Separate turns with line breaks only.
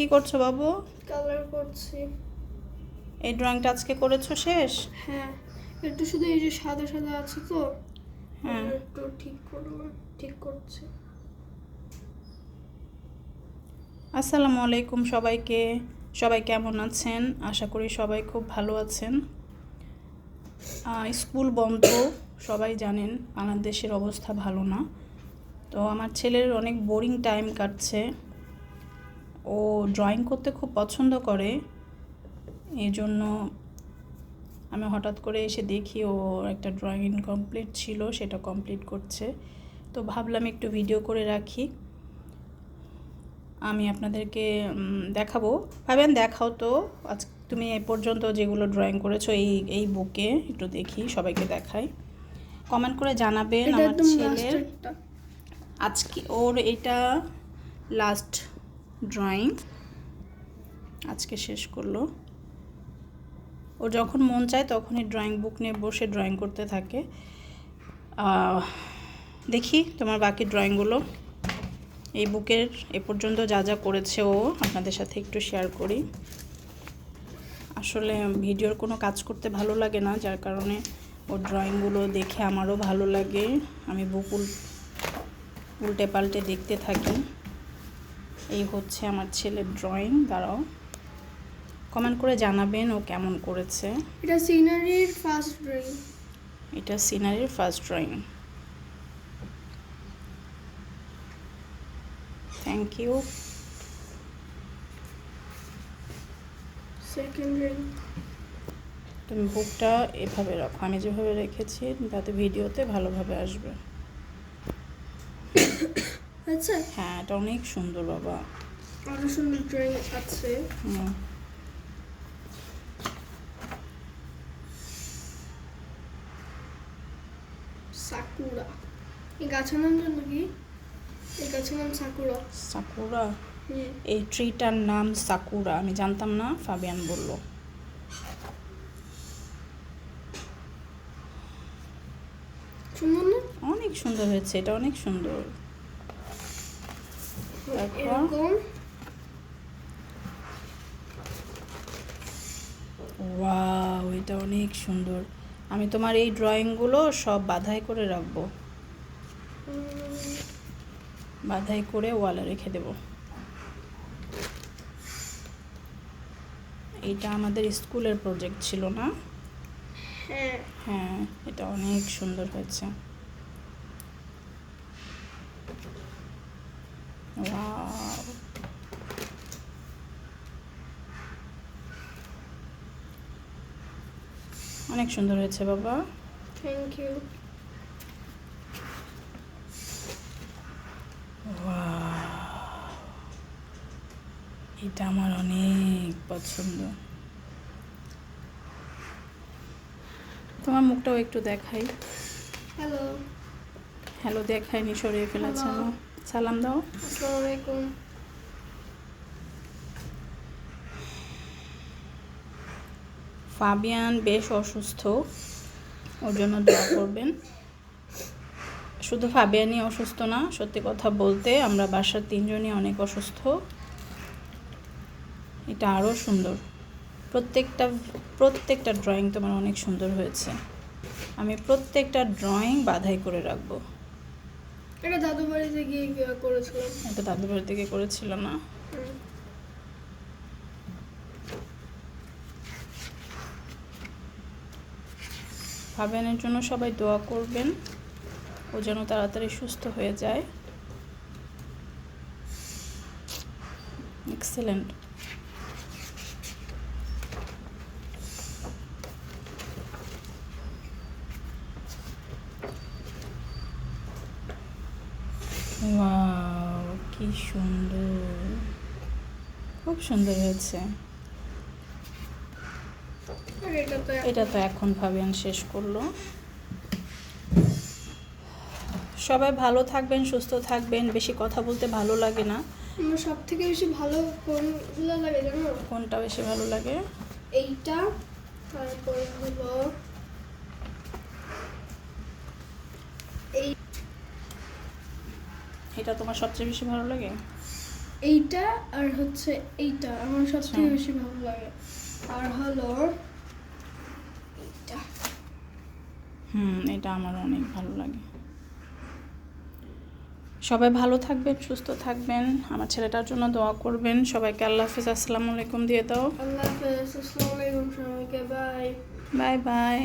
কি করছ বাবু?
কালার করছি।
এই ড্রয়িংটা আজকে করেছ শেষ?
হ্যাঁ একটু শুধু এই যে সাদা সাদা আছে তো
হ্যাঁ।
একটু ঠিক করব ঠিক করছি।
আসসালামু আলাইকুম সবাইকে। সবাই কেমন আছেন? আশা করি সবাই খুব ভালো আছেন। স্কুল বন্ধ সবাই জানেন বাংলাদেশের অবস্থা ভালো না। তো আমার ছেলের অনেক বোরিং টাইম কাটছে। ও ড্রয়িং করতে খুব পছন্দ করে। এই জন্য আমি হঠাৎ করে এসে দেখি ও একটা ড্রয়িং ইনকমপ্লিট ছিল সেটা কমপ্লিট করছে। তো ভাবলাম একটু ভিডিও করে রাখি। আমি আপনাদেরকে দেখাবো। ভাবেন দেখাও তো। আজ তুমি এ পর্যন্ত যেগুলো ড্রয়িং করেছ এই এই বুকে একটু দেখি সবাইকে দেখাই। কমেন্ট করে জানাবেন আমার ছেলের। আজকে ওর এটা লাস্ট ড্রয়িং। আজকে শেষ করল। ও যখন মন চায় তখনই ড্রয়িং বুক নিয়ে বসে ড্রয়িং করতে থাকে। দেখি তোমার বাকি ড্রয়িংগুলো। এই বুকের এ পর্যন্ত যা যা করেছে ও, আপনাদের সাথে একটু শেয়ার করি। আসলে ভিডিওর কোনো কাজ করতে ভালো লাগে না, যার কারণে ওর ড্রয়িংগুলো দেখে আমারও ভালো লাগে। আমি বুক উল- উল্টে পাল্টে দেখতে থাকি। এই হচ্ছে আমার ছেলের ড্রয়িং দাঁড়াও। কমেন্ট করে জানাবেন ও কেমন করেছে।
এটা সিনারির ফার্স্ট ড্রয়িং
এটা সিনারির first drawing thank you
second drawing
তুমি বুকটা এভাবে রাখো। আমি যেভাবে রেখেছি তাতে ভিডিওতে ভালোভাবে আসবে।
আচ্ছা
হ্যাঁ এটা অনেক সুন্দর বাবা।
আরও সুন্দর ড্রয়িং আছে।
হুম।
সাকুরা। এই গাছের নাম জানো কি? এই গাছের নাম সাকুরা।
সাকুরা? এই ট্রিটার নাম সাকুরা। আমি জানতাম না ফাবিয়ান বলল।
সুন্দর না?
অনেক সুন্দর হয়েছে এটা অনেক সুন্দর?
এরকম।
ওয়াও এটা অনেক সুন্দর। আমি তোমার এই ড্রয়িংগুলো সব বাধাই করে রাখব। বাধাই করে ওয়ালে রেখে দেব। এইটা আমাদের স্কুলের প্রজেক্ট ছিল না?
হ্যাঁ।
হ্যাঁ এটা অনেক সুন্দর হয়েছে। অনেক সুন্দর হয়েছে বাবা।
Thank you!
এটা আমার অনেক পছন্দ। তোমার মুখটাও একটু দেখাই।
হ্যালো
হ্যালো দেখাইনি সরিয়ে ফেলেছে
Hello.
সালাম দাও।
আসসালামু আলাইকুম
ফাবিয়ান বেশ অসুস্থ ওর জন্য দোয়া করবেন। শুধু ফাবিয়ানই অসুস্থ না সত্যি কথা বলতে আমরা বাসার তিনজনই অনেক অসুস্থ। এটা আরও সুন্দর। প্রত্যেকটা প্রত্যেকটা ড্রয়িং তোমার অনেক সুন্দর হয়েছে। আমি প্রত্যেকটা ড্রয়িং বাধাই করে রাখব।
এটা দাদু বাড়িতে গিয়ে গিয়ে করেছিলাম?
এটা দাদু বাড়ি থেকে করেছিল না। ফাবিয়ানের জন্য সবাই দোয়া করবেন। ও যেন তাড়াতাড়ি সুস্থ হয়ে যায়। এক্সেলেন্ট ওয়াও কি সুন্দর। খুব সুন্দর হয়েছে।
এটা তো
এখন ভাবিয়ান শেষ করল। সবাই ভালো থাকবেন সুস্থ থাকবেন বেশি কথা বলতে ভালো লাগে না।
আমার সব থেকে বেশি ভালো কোনগুলো লাগে জানো?
কোনটা বেশি ভালো লাগে?
এইটা তারপর হলো
এটা তোমার সবচেয়ে বেশি ভালো লাগে?
এইটা আর হচ্ছে এইটা আমার সব থেকে
আচ্ছা।
বেশি ভালো লাগে। আর হলো এইটা।
হুম এটা আমার অনেক ভালো লাগে। সবাই ভালো থাকবেন সুস্থ থাকবেন। আমার ছেলেটার জন্য দোয়া করবেন। সবাইকে আল্লাহ হাফিজ। আসসালামু আলাইকুম দিয়ে দাও।
আল্লাহ হাফেজ। আসসালামু আলাইকুম সবাইকে। বাই।
Bye bye.